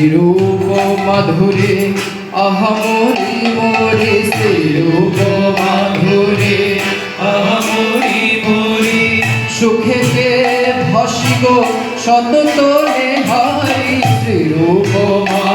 শ্রীরূপ মাধুরী অহমরি মরি শ্রীরূপ মাধুরী অহমরি মরি। সুখেতে ভসিগ সততলে হরি শ্রীরূপ মা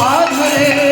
পাধরে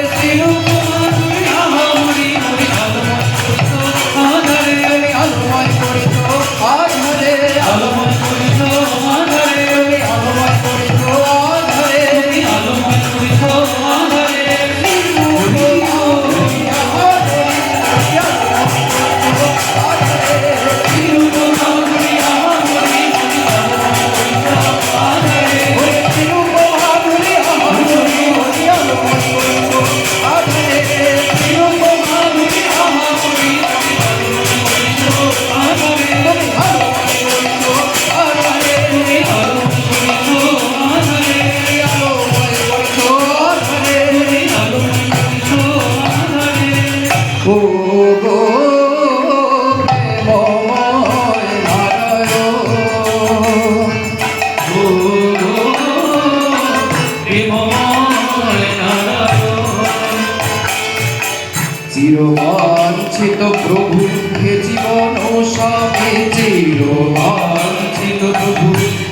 চিরবাঞ্ছিত প্রভু, হে জীবন ও স্বামী চিরবাঞ্ছিত প্রভু,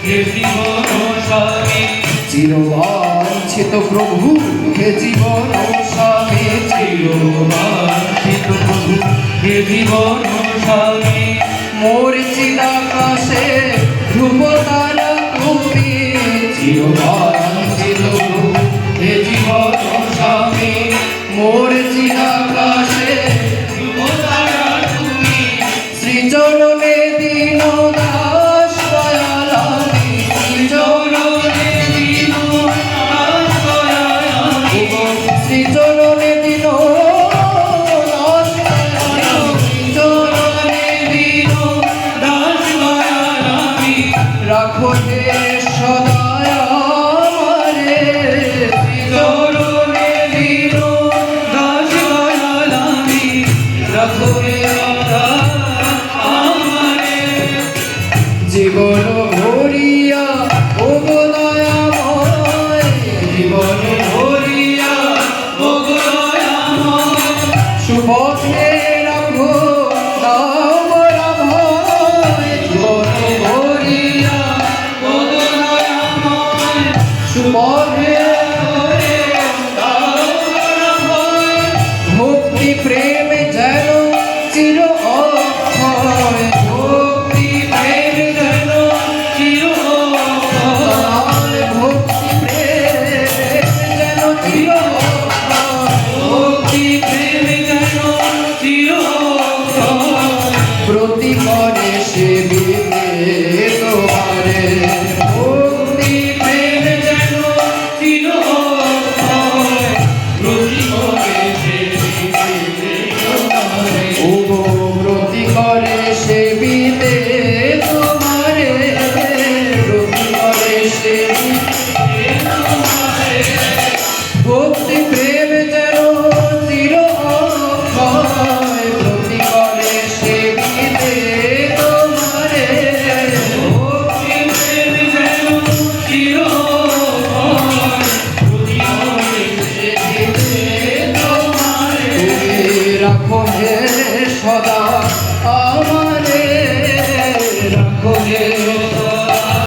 হে জীবন ও স্বামী চিরবাঞ্ছিত প্রভু, হে জীবন ও স্বামী চিরবাঞ্ছিত প্রভু, হে জীবন ও স্বামী মোর চিদাকাশে ধ্রুব তারা তুমি চিরবাঞ্ছিত more than Morning, pode. Christian.